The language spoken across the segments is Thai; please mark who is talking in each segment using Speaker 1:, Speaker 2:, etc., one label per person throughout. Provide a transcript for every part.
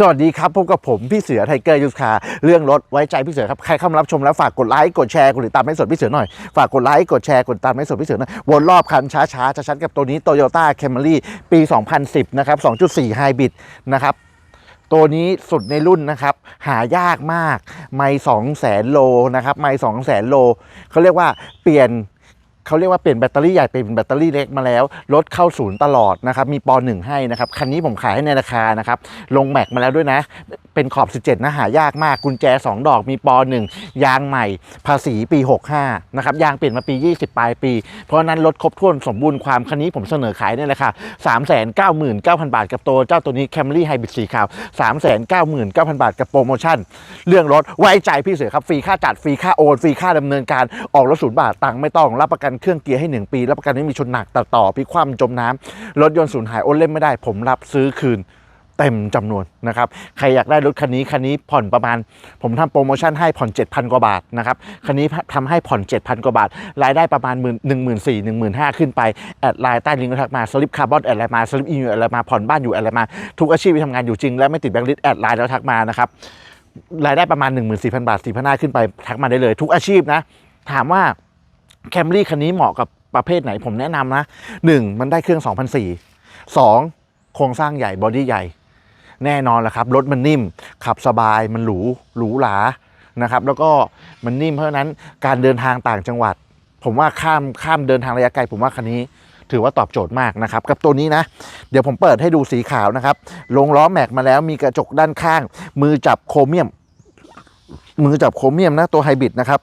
Speaker 1: สวัสดีครับพบกับผมพี่เสือไทเกอร์ยูสคาเรื่องรถไว้ใจพี่เสือครับใครเข้ามารับชมแล้วฝากกดไลค์กดแชร์กดติดตามให้สดพี่เสือหน่อยฝากกดไลค์กดแชร์กดติดตามให้สดพี่เสือหน่อยวนรอบคันช้าๆชัดๆกับตัวนี้ Toyota Camry ปี 2010 นะครับ 2.4 Hybrid นะครับตัวนี้สุดในรุ่นนะครับ หายากมาก ไม่สองแสนโลนะครับ ไม่สองแสนโลเขาเรียกว่าเปลี่ยน เขาเรียกว่าเปลี่ยนแบตเตอรี่ใหญ่เป็นแบตเตอรี่เล็กมาแล้วรถเข้าศูนย์ตลอดนะครับมีปหนึ่งให้นะครับคันนี้ผมขายให้ในราคานะครับลงแม็กมาแล้วด้วยนะเป็นขอบ 17 นะหายากมากกุญแจ 2 ดอกมีปหนึ่งยางใหม่ ภาษีปี 65 นะครับ ยางเปลี่ยนมาปี 20 ปลายปี เพราะนั้นรถครบถ้วนสมบูรณ์ความคันนี้ผมเสนอขายในราคา399,000 บาทกับตัวเจ้าตัวนี้ Camry Hybrid สีขาว 399,000 บาทกับโปรโมชั่น เรื่องรถไว้ใจพี่เสือครับฟรีค่าจัดฟรีค่าโอนฟรีค่าดำเนินการออกรถศูนย์บาทตังค์ไม่ต้องรับประกันเครื่องเกียร์ให้ 1 ปี รับประกันไม่มีชนหนักตัดต่อพิคว่ำจมน้ำรถยนต์สูญหายโอนเล่มไม่ได้ ผมรับซื้อคืน เต็มจำนวนนะครับ ใครอยากได้รถคันนี้คันนี้ผ่อนประมาณ ผมทำโปรโมชั่นให้ผ่อน 7,000 กว่าบาทนะครับ คันนี้ทำให้ผ่อน 7,000 กว่าบาท รายได้ประมาณ1 1 4 0 0 0 1 5 0 0ขึ้นไป แอดไลน์ใต้ลิงก์ทักมาสลิปคาร์บอนแอดไลน์มาสลิปอีเมลแอดไลน์มาผ่อนบ้านอยู่แอดไลน์มา ทุกอาชีพที่ทำงานอยู่จริง และไม่ติดแบงค์ลิสต์แอดไลน์แล้วทักมานะครับรายได้ประมาณ 14,000 บาท4,500ขึ้นไปทักมาได้เลย ทุกอาชีพนะ ถามว่าแคมรี่คันนี้เหมาะกับประเภทไหนผมแนะนำนะ 1. มันได้เครื่อง 2,004 2. โครงสร้างใหญ่บอดี้ใหญ่ แน่นอนแหละครับรถมันนิ่ม ขับสบายมันหรูหรูหรานะครับ แล้วก็มันนิ่มเพราะฉะนั้นการเดินทางต่างจังหวัด ผมว่าข้ามข้ามเดินทางระยะไกลผมว่าคันนี้ถือว่าตอบโจทย์มากนะครับ กับตัวนี้นะ เดี๋ยวผมเปิดให้ดูสีขาวนะครับ ลงล้อแม็กมาแล้วมีกระจกด้านข้าง มือจับโครเมียม มือจับโครเมียมนะตัวไฮบริดนะครับ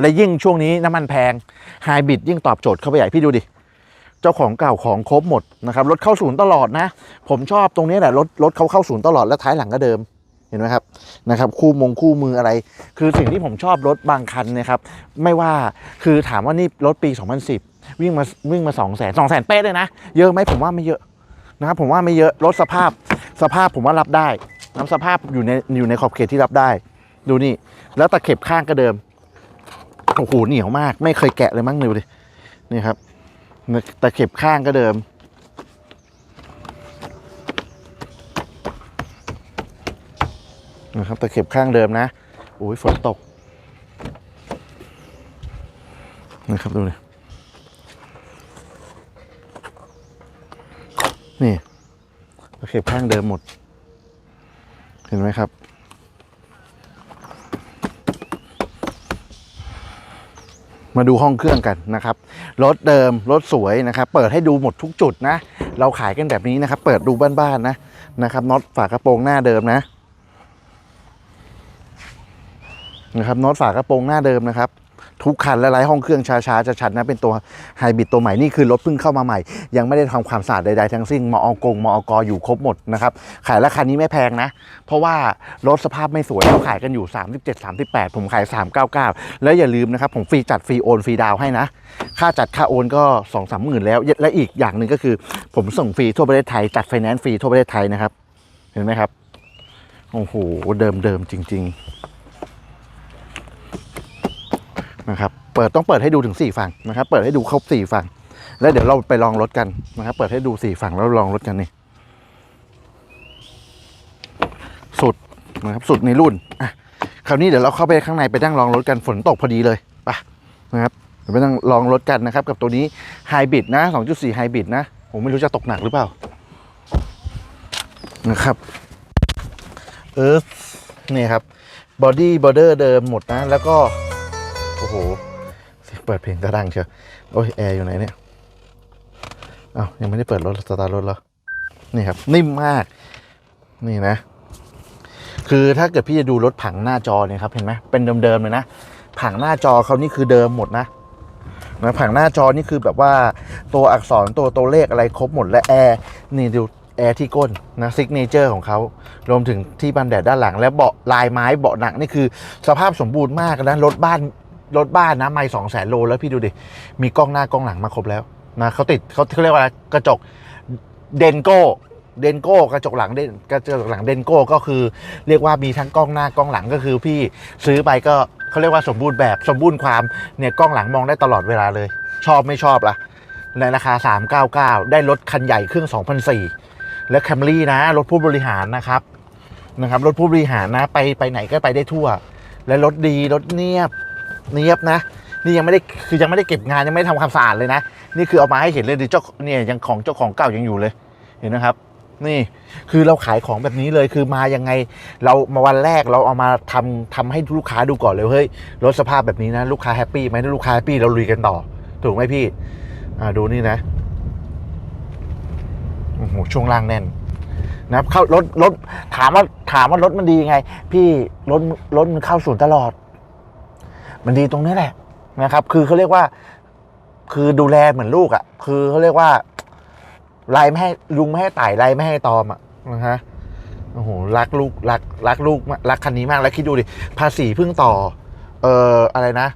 Speaker 1: และยิ่งช่วงนี้น้ำมันแพงไฮบริดยิ่งตอบโจทย์เข้าไปใหญ่พี่ดูดิ เจ้าของเก่าของครบหมดนะครับรถเข้าศูนย์ตลอดนะ ผมชอบตรงนี้แหละรถรถเขาเข้าศูนย์ตลอดและท้ายหลังก็เดิมเห็นไหมครับนะครับ คู่มงคู่มืออะไร คือสิ่งที่ผมชอบรถบางคันนะครับ ไม่ว่าคือถามว่านี่รถปี 2010 วิ่งมาวิ่งมา 2 0 0 0 0 0 2 0 0 0 0เป๊ะเลยนะ เยอะไหมผมว่าไม่เยอะนะครับผมว่าไม่เยอะรถสภาพสภาพผมว่ารับได้น้ำสภาพอยู่ในอยู่ในขอบเขตที่รับได้ ดูนี่ แล้วตะเข็บข้างก็เดิมโอ้โหเหนียวมาก ไม่เคยแกะเลยมั้งดูดินี่ครับ แตะเข็บข้างก็เดิม นะครับแตะเข็บข้างเดิมนะโอ้ยฝนตก นะครับดูนี่นี่ตะเข็บข้างเดิมหมด เห็นไหมครับ มาดูห้องเครื่องกันนะครับ รถเดิมรถสวยนะครับ เปิดให้ดูหมดทุกจุดนะ เราขายกันแบบนี้นะครับ เปิดดูบ้านๆนะนะครับน็อตฝากระโปรงหน้าเดิมนะนะครับน็อตฝากระโปรงหน้าเดิมนะครับ ทุกคันและไร้ห้องเครื่องช้าๆจะชัดนะเป็นตัวไฮบริดตัวใหม่นี่คือรถเพิ่งเข้ามาใหม่ ยังไม่ได้ทำความสะอาดใดๆทั้งสิ้นมอกงมอกอยู่ครบหมดนะครับขายราคานี้ไม่แพงนะ เพราะว่ารถสภาพไม่สวยเราขายกันอยู่ 37 38 ผมขาย 399 แล้วอย่าลืมนะครับผมฟรีจัดฟรีโอนฟรีดาวให้นะ ค่าจัดค่าโอนก็2 3หมื่นแล้ว และอีกอย่างหนึ่งก็คือ ผมส่งฟรีทั่วประเทศไทยจัดไฟแนนซ์ฟรีทั่วประเทศไทยนะครับ เห็นไหมครับโอ้โหเดิมเดิมๆจริง ๆ นะครับ เปิดต้องเปิดให้ดูถึง 4 ฝั่งนะครับ เปิดให้ดูครบ 4 ฝั่ง แล้วเดี๋ยวเราไปลองรถกันนะครับ เปิดให้ดู 4 ฝั่งแล้วลองรถกันนี่ สุดนะครับ สุดในรุ่น อะ คราวนี้เดี๋ยวเราเข้าไปข้างในไปนั่งลองรถกันฝนตกพอดีเลยไปนะครับเดี๋ยวไปนั่งลองรถกันนะครับ กับตัวนี้ไฮบริดนะ 2.4ไฮบริดนะ ผมไม่รู้จะตกหนักหรือเปล่า นะครับ เออนี่ครับบอดี้บอร์เดอร์เดิมหมดนะ แล้วก็ โอ้โหเปิดเพลงกระดังเชียวโอ้ยแอร์อยู่ไหนเนี่ยอ้าวยังไม่ได้เปิดรถสตาร์รถเหรอนี่ครับนิ่มมากนี่นะ คือถ้าเกิดพี่จะดูรถผังหน้าจอเนี่ยครับเห็นไหมเป็นเดิมๆเลยนะผังหน้าจอเขานี่คือเดิมหมดนะนะผังหน้าจอนี่คือแบบว่าตัวอักษรตัวตัวเลขอะไรครบหมดและแอร์นี่ดูแอร์ที่ก้นนะซิกเนเจอร์ของเขารวมถึงที่บันแดดด้านหลัง และเบาะลายไม้เบาะหนังนี่คือ สภาพสมบูรณ์มากนะรถบ้าน รถบ้านนะไม่สองแสนโลแล้วพี่ดูดิ มีกล้องหน้ากล้องหลังมาครบแล้วนะเขาติดเขาเขาเรียกว่าอะไรกระจกเดนโก้เดนโก้กระจกหลังเดนกระจกหลังเดนโก้ก็คือ เรียกว่ามีทั้งกล้องหน้ากล้องหลังก็คือพี่ซื้อไปก็เขาเรียกว่าสมบูรณ์แบบสมบูรณ์ความเนี่ยกล้องหลังมองได้ตลอดเวลาเลย ชอบไม่ชอบล่ะในราคา 399 ได้รถคันใหญ่เครื่อง2004และแคมรี่นะรถผู้บริหารนะครับนะครับรถผู้บริหารนะไปไปไหนก็ไปได้ทั่ว และรถดีรถเนียบ เนียบนะ นี่ยังไม่ได้คือยังไม่ได้เก็บงานยังไม่ได้ทำความสะอาดเลยนะ นี่คือเอามาให้เห็นเลยดิเจ้าเนี่ยยังของเจ้าของเก่ายังอยู่เลยเห็นนะครับ นี่คือเราขายของแบบนี้เลยคือมายังไง เรามาวันแรกเราเอามาทำทำให้ลูกค้าดูก่อนเลยเฮ้ยรถสภาพแบบนี้นะลูกค้าแฮปปี้ไหมถ้าลูกค้าแฮปปี้เราลุยกันต่อ ถูกไหมพี่อ่าดูนี่นะโอ้โหช่วงล่างแน่น นะครับเข้ารถรถถามว่าถามว่ารถมันดีไง พี่รถรถมันเข้าศูนย์ตลอด มันดีตรงนี้แหละนะครับ คือเขาเรียกว่า คือดูแลเหมือนลูกอะ่ะ คือเขาเรียกว่าไล่ไม่ให้ลุงไม่ให้ไต่ไล่ไม่ให้ตอมอะ่ะนะฮะโอ้โหรักลูกรักรักลูกมากรักคันนี้มากแล้วคิดดูดิภาษีเพิ่งต่อ เอ่ออะไรนะ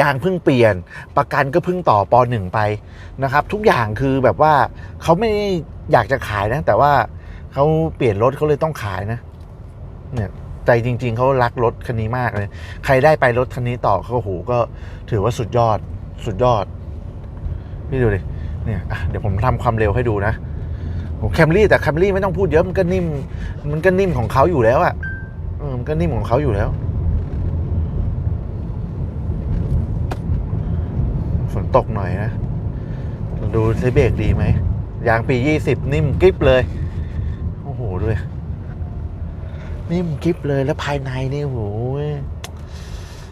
Speaker 1: ยางเพิ่งเปลี่ยน ประกันก็เพิ่งต่อปหนึ่งไปนะครับ ทุกอย่างคือแบบว่าเขาไม่อยากจะขายนะ แต่ว่าเขาเปลี่ยนรถเขาเลยต้องขายนะ เนี่ย ใจจริง ๆเขารักรถคันนี้มากเลย ใครได้ไปรถคันนี้ต่อเขาโอ้โหก็ถือว่าสุดยอดสุดยอด นี่ดูดิเนี่ยอะเดี๋ยวผมทำความเร็วให้ดูนะแคมรี่แต่แคมรี่ไม่ต้องพูดเยอะมันก็นิ่ม มันก็นิ่มของเขาอยู่แล้วอะเออมันก็นิ่มของเขาอยู่แล้วฝนตกหน่อยนะ ดูใช้เบรกดีไหมยางปียี่สิบนิ่มกริบเลย โอ้โหด้วย นิ่มกิฟเลยแล้วภายในนี่โอ้โห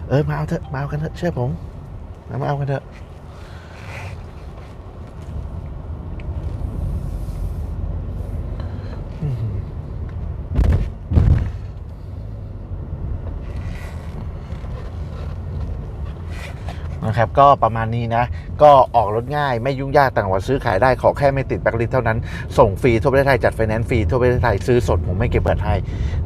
Speaker 1: เออมาเอาเถอะมาเอากันเถอะเชื่อผมมาเอากันเถอะ นะครับก็ประมาณนี้นะ ก็ออกรถง่ายไม่ยุ่งยากต่างจังหวัดซื้อขายได้ขอแค่ไม่ติดแบล็คลิสเท่านั้น ส่งฟรีทั่วประเทศไทยจัดไฟแนนซ์ฟรีทั่วประเทศไทยซื้อสดผมไม่เก็บเปิดให้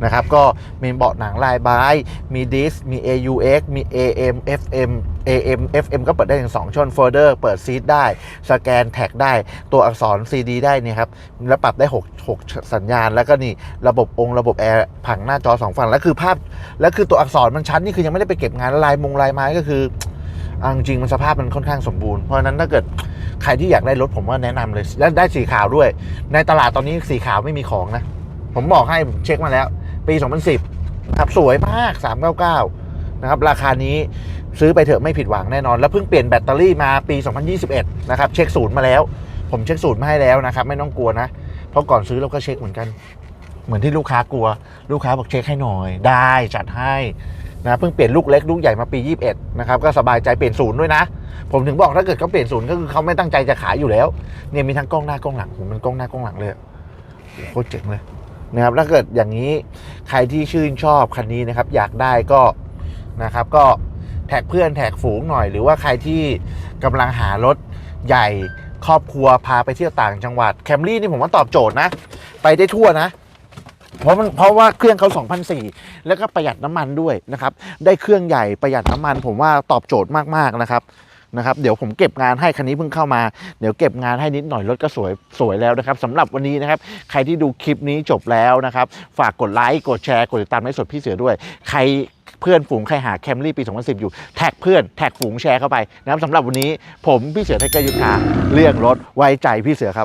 Speaker 1: นะครับก็มีเบาะหนังลายบายมีดิสมี AUX มี AM FM AM FM ก็เปิดได้ถึง2ช่องโฟลเดอร์เปิดซีดได้ สแกนแท็กได้ตัวอักษร CD ได้นี่ครับ แล้วปรับได้ 6 6 สัญญาณ แล้วก็นี่ระบบองค์ระบบแอร์ผังหน้าจอ 2 ฝั่ง แล้วคือภาพ แล้วคือตัวอักษรมันชัดนี่คือยังไม่ได้ไปเก็บงานลายมงลายไม้ก็คือ เอาจริงมันสภาพมันค่อนข้างสมบูรณ์เพราะฉะนั้นถ้าเกิดใครที่อยากได้รถผมว่าแนะนำเลย และได้สีขาวด้วย ในตลาดตอนนี้สีขาวไม่มีของนะ ผมบอกให้เช็คมาแล้ว ปี 2010นะครับสวยมาก 399 นะครับ ราคานี้ซื้อไปเถอะไม่ผิดหวังแน่นอน แล้วเพิ่งเปลี่ยนแบตเตอรี่มาปี 2021 นะครับ เช็คศูนย์มาแล้ว ผมเช็คศูนย์มาให้แล้วนะครับ ไม่ต้องกลัวนะ เพราะก่อนซื้อเราก็เช็คเหมือนกัน เหมือนที่ลูกค้ากลัว ลูกค้าบอกเช็คให้หน่อย ได้จัดให้ นะเพิ่งเปลี่ยนลูกเล็กลูกใหญ่มาปี 21 นะครับก็สบายใจเปลี่ยนศูนย์ด้วยนะ ผมถึงบอกถ้าเกิดเขาเปลี่ยนศูนย์ก็คือเขาไม่ตั้งใจจะขายอยู่แล้วเนี่ยมีทั้งกล้องหน้ากล้องหลังผมมันกล้องหน้ากล้องหลังเลยโคตรเจ๋งเลยนะครับถ้าเกิดอย่างนี้ใครที่ชื่นชอบคันนี้นะครับ อยากได้ก็นะครับก็แท็กเพื่อนแท็กฝูงหน่อย หรือว่าใครที่กำลังหารถใหญ่ครอบครัวพาไปเที่ยวต่างจังหวัดแคมรี่นี่ผมว่าตอบโจทย์นะ ไปได้ทั่วนะ เพราะมันเพราะว่าเครื่องเขา2 0 0 แล้วก็ประหยัดน้ำมันด้วยนะครับ ได้เครื่องใหญ่ประหยัดน้ำมัน ผมว่าตอบโจทย์มากๆนะครับนะครับ เดี๋ยวผมเก็บงานให้คันนี้เพิ่งเข้ามา เดี๋ยวเก็บงานให้นิดหน่อยรถก็สวยสวยแล้วนะครับสำหรับวันนี้นะครับ ใครที่ดูคลิปนี้จบแล้วนะครับ ฝากกดไลค์กดแชร์กดติดตามในสดพี่เสือด้วย ใครเพื่อนฝูงใครหาแคมรี่ปี 2010 อยู่แท็กเพื่อนแท็กฝูงแชร์เข้าไปนะครับสำหรับวันนี้ผมพี่เสือไทเกอร์ยุทธาเรื่องรถไว้ใจพี่เสือครับ